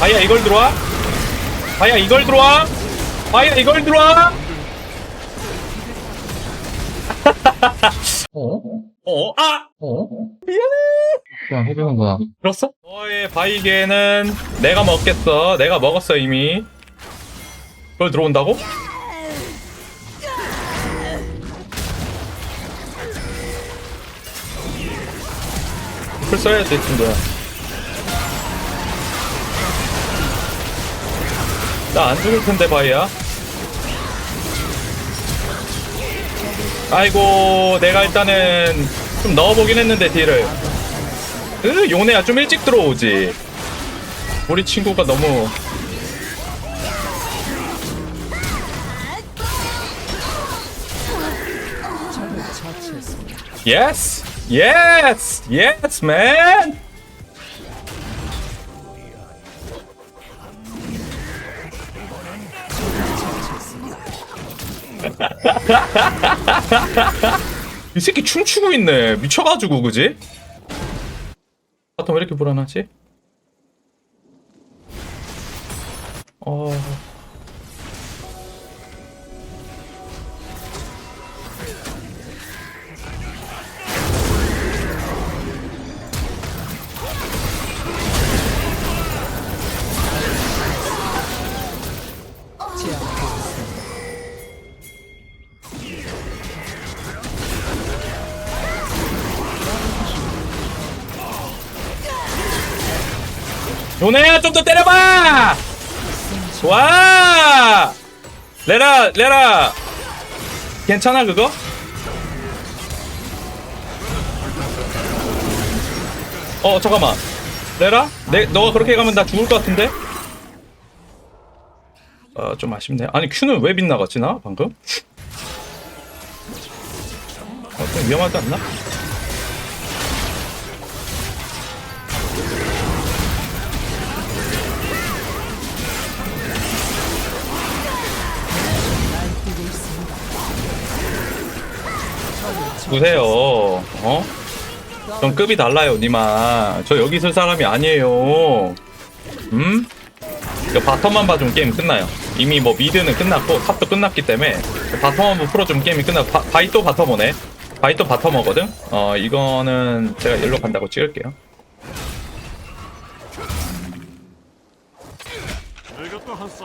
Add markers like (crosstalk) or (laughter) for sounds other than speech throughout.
바이야 이걸 들어와 바이야 이걸 들어와 바이야 이걸 들어와 어? 어? 아! 어? 그냥 해주는구나. 들었어? 너의 바이게는 내가 먹겠어 내가 먹었어 이미 그걸 들어온다고? 풀 써야지 친구야 나 안 죽을 텐데 바이야. 아이고 내가 일단은 좀 넣어보긴 했는데 딜을. 으 요네야 좀 일찍 들어오지. 우리 친구가 너무. 예스 예스 이 새끼 춤추고 있네 미쳐가지고 그지? 바텀 왜 이렇게 불안하지? 요네야 좀 더 때려봐! 좋아! 레라 레라 괜찮아 그거? 어 잠깐만 레라? 내 너가 그렇게 가면 나 죽을 것 같은데? 어 좀 아쉽네 아니 큐는 왜 빗나갔지 나 방금? 어 좀 위험하지 않나? 보세요. 어? 전 급이 달라요, 니마. 저 여기 있을 사람이 아니에요. 음? 이거 바텀만 봐주면 게임 끝나요. 이미 뭐 미드는 끝났고 탑도 끝났기 때문에 바텀 한번 풀어주면 게임이 끝나고 바, 바이 또 바텀 오네. 바이 또 바텀 오거든. 어 이거는 제가 일로 간다고 찍을게요.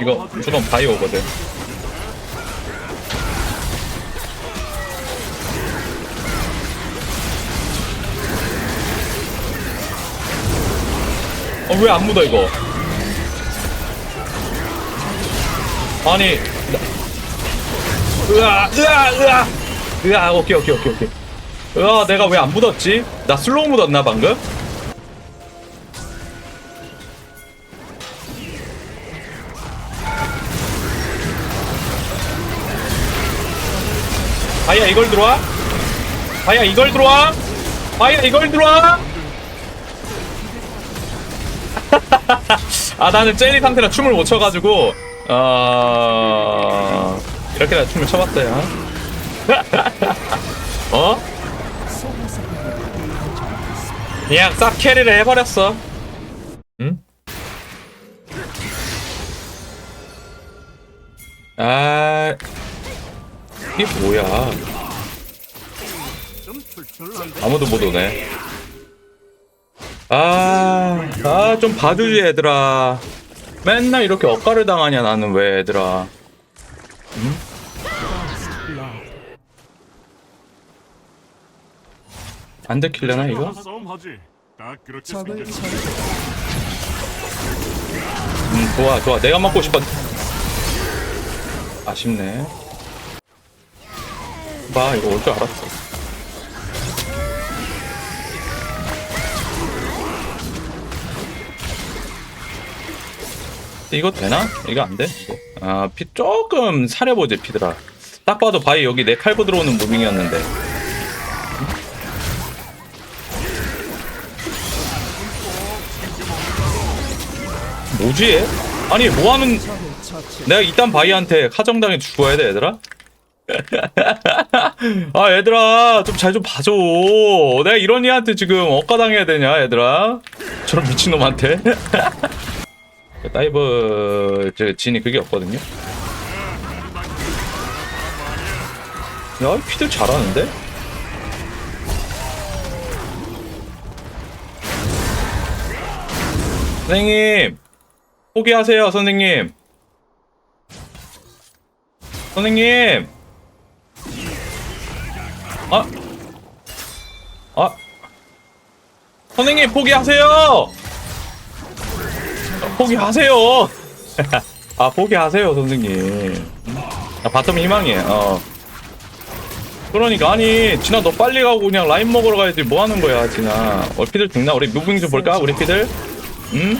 이거 무조건 바이 오거든. 어, 왜 안 묻어, 이거? 아니, 나... 으아, 으아, 으아! 으아, 오케이, 오케이, 오케이, 오케이. 으아, 내가 왜 안 묻었지? 나 슬로우 묻었나, 방금? 바이야, 이걸 들어와? 바이야, 이걸 들어와? 바이야, 이걸 들어와? (laughs) 아 나는 젤리 상태라 춤을 못 춰가지고 어 이렇게 나 춤을 춰봤어요. (laughs) 어? 그냥 싹 캐리를 해버렸어. 응? 아 이게 뭐야? 아무도 못 오네. 아, 아, 좀 봐주지, 얘들아. 맨날 이렇게 억가를 당하냐, 나는 왜, 얘들아. 응? 안 들킬려나, 이거? 싸움하지. 딱 그렇게 적을 생겼어. 처리 음, 좋아, 좋아. 내가 먹고 싶었. 아쉽네. 봐, 이거 올 줄 알았어. 이거 되나? 이거 안 돼? 아, 피 조금 사려보지, 피드라. 딱 봐도 바위 여기 내 칼고 들어오는 무빙이었는데. 뭐지? 얘? 아니. 적을 처치 내가 이딴 바이한테 카정당해 죽어야 돼 얘들아? (laughs) 아 얘들아 좀잘좀 봐줘 내가 이런 애한테 지금 억가당해야 되냐 얘들아 저런 미친놈한테 (laughs) 다이브 저 진이 그게 없거든요. 야, 피들 잘하는데? 선생님, 포기하세요, 선생님. 선생님. 아, 아, 선생님 포기하세요. 포기하세요. (laughs) 아 포기하세요 선생님. 아, 바텀 희망이에요. 어. 그러니까 아니 진아 너 빨리 가고 그냥 라인 먹으러 가야지 뭐 하는 거야 진아. 어 피들 죽나? 우리 무빙 좀 볼까? 우리 피들. 응?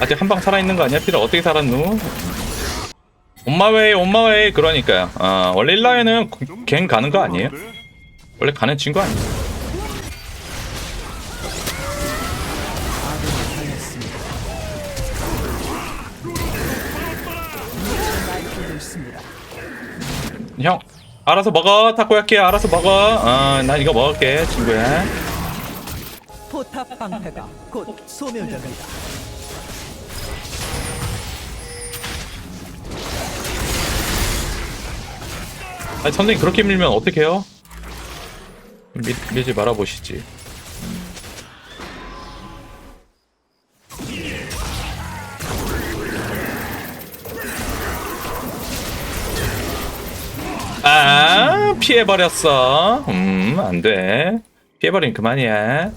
아직 한 방 살아 있는 거 아니야? 피들 어떻게 살았누? 엄마웨이 엄마웨이 그러니까요. 아 원래 1라인은 갱 가는 거 아니에요? 원래 가는 친구 아니에요? 형 알아서 먹어 타코야키. 알아서 먹어. 어난 이거 먹을게 친구야. 포탑 방패가 곧 소멸됩니다. 아니 선생님 그렇게 밀면 어떡해요? 밀, 밀지 말아보시지 피해버렸어 음 안 돼 피해버리면 그만이야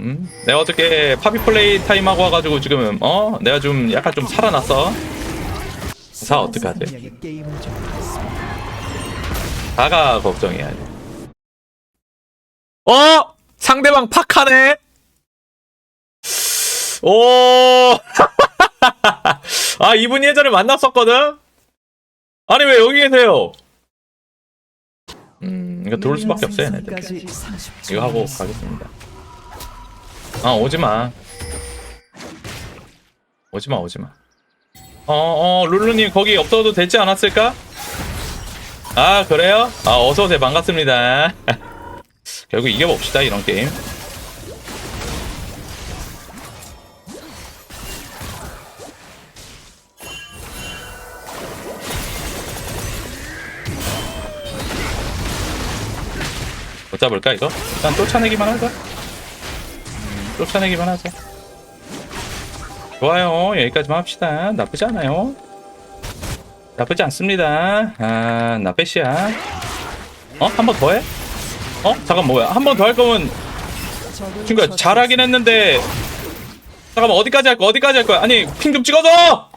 음 내가 어저께 파비 플레이 타임하고 와가지고 지금 어 내가 좀 약간 좀 살아났어 사 어떡하지. 다가 걱정이야. 어? 상대방 팍하네? 오! (laughs) 아, 이분 예전에 만났었거든? 아니, 왜 여기 계세요? 음, 이거 들어올 수밖에 없어요, 30초 이거 하고. 가겠습니다. 아, 오지 마. 오지 마, 오지 마. 어, 어, 룰루님 거기 없어도 되지 않았을까? 아, 그래요? 아, 어서오세요. 반갑습니다. (laughs) 결국 이겨봅시다, 이런 게임. 잡을까, 이거? 일단 쫓아내기만 하자. 음, 쫓아내기만 하자. 좋아요. 여기까지만 합시다. 나쁘지 않아요. 나쁘지 않습니다. 아, 나빼시야. 어? 한 번 더 해? 어? 잠깐 뭐야? 한 번 더 할 거면 친구야. 잘하긴 했는데 잠깐만 어디까지 할 거야? 어디까지 할 거야? 아니 핑 좀 찍어줘!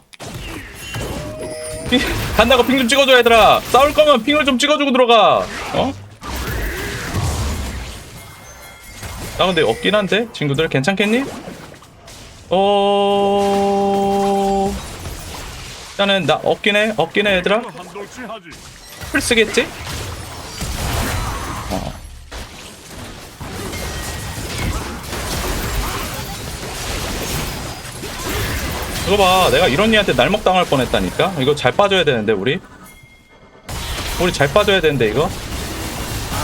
핑, 간다고 핑 좀 찍어줘 얘들아 싸울 거면 핑을 좀 찍어주고 들어가 어? 나 근데 없긴 한데 친구들 괜찮겠니? 어... 일단은 나 없긴 해 없긴 해 얘들아. 풀 쓰겠지? 어. 이거 봐 내가 이런 니한테 날먹 당할 뻔했다니까 이거 잘 빠져야 되는데 우리 우리 잘 빠져야 되는데 이거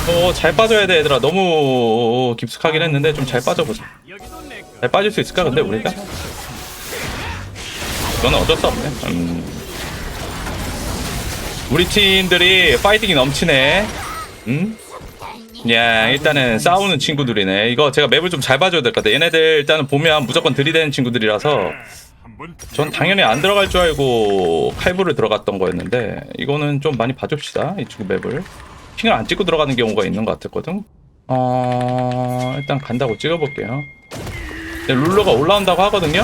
어 잘 빠져야 돼 얘들아 너무 깊숙하긴 했는데 좀 잘 빠져보자 잘 빠질 수 있을까 근데 우리가 이거는 어쩔 수 없네 음. 우리 팀들이 파이팅이 넘치네. 음? 야, 일단은 싸우는 친구들이네. 이거 제가 맵을 좀 잘 봐줘야 될 것 같아. 얘네들 일단은 보면 무조건 들이대는 친구들이라서 전 당연히 안 들어갈 줄 알고 칼부를 들어갔던 거였는데 이거는 좀 많이 봐줍시다. 이 친구 맵을. 핑을 안 찍고 들어가는 경우가 있는 것 같았거든. 어, 일단 간다고 찍어볼게요. 네, 룰러가 올라온다고 하거든요.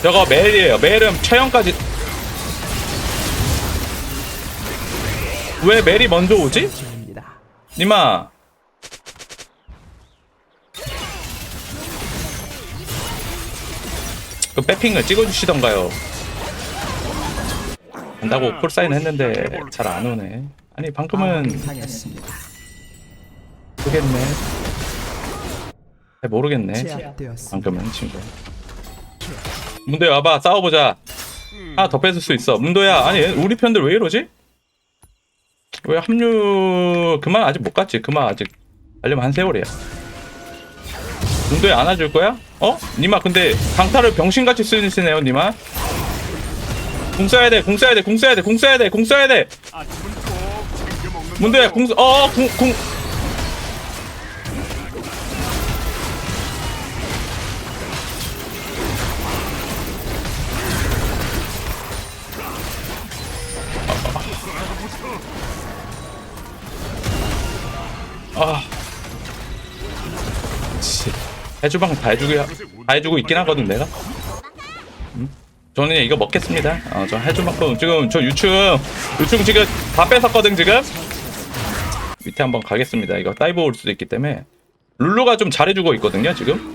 저거 메일이에요. 메일은 최영까지 왜 멜이 먼저 오지? 니마 그 백핑을 찍어주시던가요 간다고 콜사인 했는데 잘 안 오네. 아니 방금은 당했습니다. 모르겠네. 잘 모르겠네. 방금은 친구. 문도야 와봐. 싸워보자. 하나 더 뺏을 수 있어. 문도야 아니 우리 편들 왜 이러지? 왜 합류 그만 아직 못 갔지? 그만 아직 가려면 한 세월이야. 문도에 안아줄 거야? 어? 니마 근데 강타를 병신같이 쓰시네요 니마 궁 써야 돼, 궁 써야 돼, 궁 써야 돼, 궁 써야 돼, 궁 써야 돼. 먹는 문도야, 궁, 써- 어, 궁, 궁. 아. 씨. 해주방 다 해주고, 다 해주고 있긴 하거든, 내가. 음? 저는 이거 먹겠습니다. 어, 저 해줄 만큼 지금 저 유충, 유충 지금 다 뺏었거든, 지금. 밑에 한번 가겠습니다. 이거 다이브 올 수도 있기 때문에. 룰루가 좀 잘해주고 있거든요, 지금.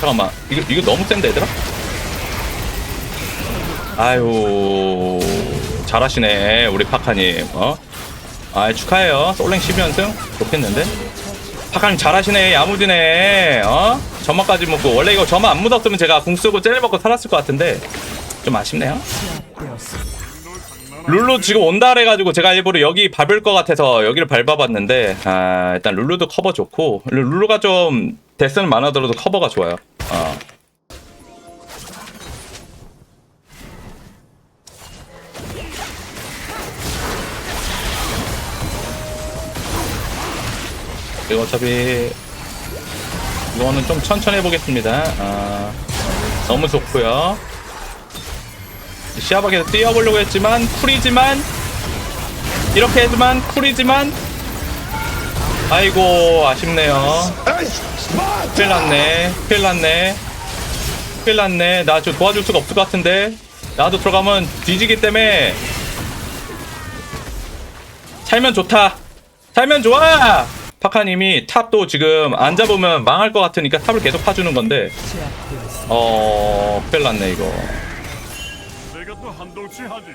잠깐만, 이거, 이거 너무 센데, 얘들아? 아유, 잘하시네, 우리 파카님, 어? 아, 축하해요. 솔랭 12연승? 좋겠는데? 파카님 잘하시네, 야무지네, 어? 점마까지 먹고, 원래 이거 점마 안 묻었으면 제가 궁 쓰고 젤리 먹고 살았을 것 같은데, 좀 아쉽네요. 룰루 지금 온다 해가지고 제가 일부러 여기 밟을 것 같아서 여기를 밟아봤는데 아, 일단 룰루도 커버 좋고 룰루가 좀 데스는 많아들어도 커버가 좋아요. 어. 그리고 어차피 이거는 좀 천천히 해보겠습니다. 아, 너무 좋고요. 시야박에서 뛰어보려고 했지만 쿨이지만 이렇게 했지만 쿨이지만 아이고 아쉽네요 큰일 났네 큰일 났네 큰일 났네 나저 도와줄 수가 없을 것 같은데 나도 들어가면 뒤지기 때문에 살면 좋다 살면 좋아 파카님이 탑도 지금 안 잡으면 망할 것 같으니까 탑을 계속 파주는 건데. 어 큰일 났네 이거 내가 또 한동치 하지.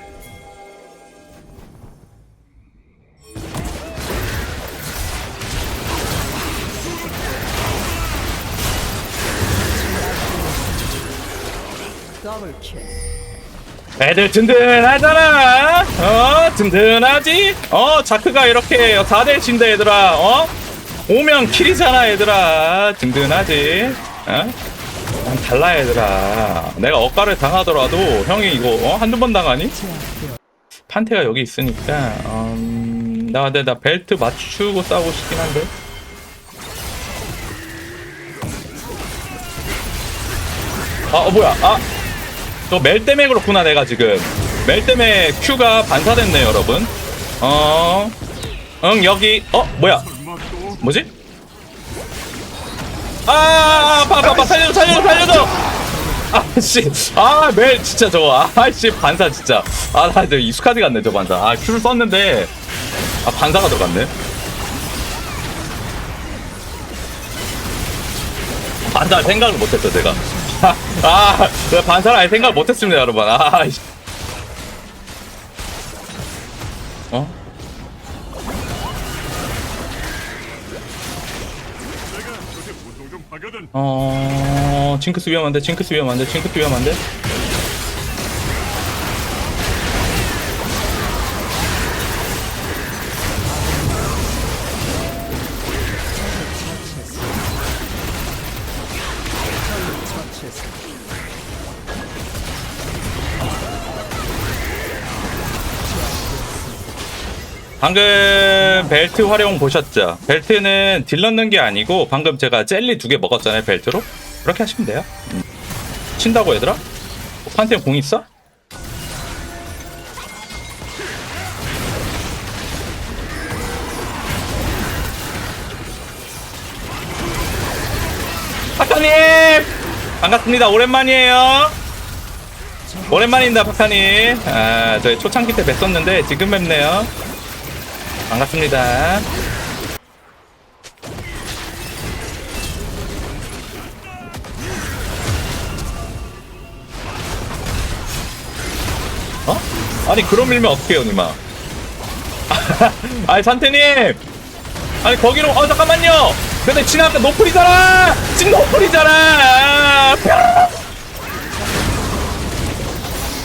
애들 든든하잖아. 어, 든든하지? 어, 자크가 이렇게 4대 친데 얘들아. 어? 오면 킬이잖아, 얘들아. 든든하지? 어? 난 달라, 얘들아. 내가 억가를 당하더라도 형이 이거 어? 한두 번 당하니? 판테가 여기 있으니까 음... 나 근데 나 벨트 맞추고 싸우고 싶긴 한데 아 어, 뭐야 아저 멜때맥 그렇구나 내가 지금 멜때맥 Q가 반사됐네 여러분. 어 응 여기 어 뭐야? 설마 또 뭐지? 아 봐봐봐 살려줘 살려줘 살려줘! 아씨. 아멜 진짜 저거. 아씨 반사 진짜. 아나 이제 익숙하지가 않네 저 반사. 아 Q를 썼는데 아 반사가 들어갔네. 반사 생각을 못했어 제가. (laughs) 아 내가 반사를 아예 생각을 못했습니다 여러분. 아 어 징크스 위험한데 징크스 위험한데 징크스 위험한데. 방금 벨트 활용 보셨죠? 벨트는 딜 넣는 게 아니고 방금 제가 젤리 두 개 먹었잖아요 벨트로 그렇게 하시면 돼요 음. 친다고 얘들아? 판테온 공 있어? 박사님 반갑습니다 오랜만이에요 오랜만입니다 박사님 아 저희 초창기 때 뵀었는데 지금 뵙네요 반갑습니다. 어? 아니 그럼 밀면 어떡해요 니마 (laughs) 아니 산태님! 아니 거기로 어 잠깐만요! 근데 지나가 노플이잖아! 지금 노플이잖아!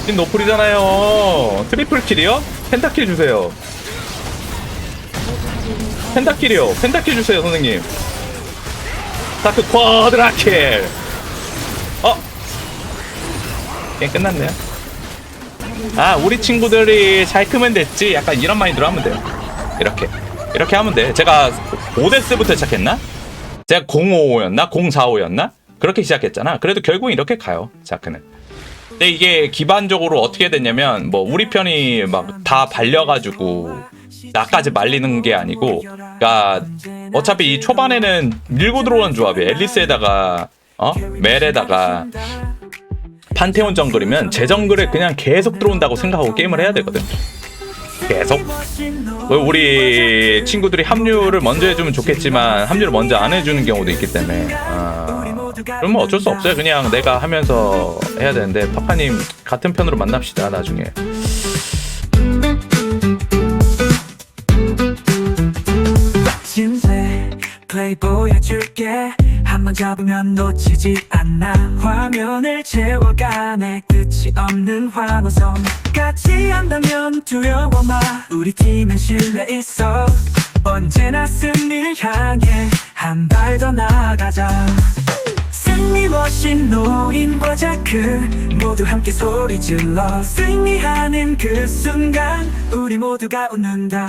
지금 노플이잖아요. 트리플 킬이요? 펜타킬 주세요 펜타킬이요. 펜타킬 주세요, 선생님. 다크 쿼드라킬. 어? 게임 끝났네요. 아, 우리 친구들이 잘 크면 됐지. 약간 이런 마인드로 하면 돼요. 이렇게. 이렇게 하면 돼. 제가 5데스부터 시작했나? 제가 05였나? 045였나? 그렇게 시작했잖아. 그래도 결국 이렇게 가요. 자크는. 근데 이게 기반적으로 어떻게 됐냐면 뭐 우리 편이 막 다 발려가지고 나까지 말리는 게 아니고 그러니까 어차피 이 초반에는 밀고 들어오는 조합이 앨리스에다가 어 멜에다가 판테온 정글이면 제 정글에 그냥 계속 들어온다고 생각하고 게임을 해야 되거든. 계속. 뭐 우리 친구들이 합류를 먼저 해주면 좋겠지만 합류를 먼저 안 해주는 경우도 있기 때문에 아, 그럼 뭐 어쩔 수 없어요. 그냥 내가 하면서 해야 되는데 파파님 같은 편으로 만납시다 나중에. 플레이 보여줄게. 한 번 잡으면 놓치지 않아. 화면을 채워가네. 끝이 없는 환호성. 같이 한다면 두려워 마. 우리 팀엔 신뢰 있어. 언제나 승리를 향해 한 발 더 나아가자. 승리 멋진 노인과 자크 모두 함께 소리 질러. 승리하는 그 순간 우리 모두가 웃는다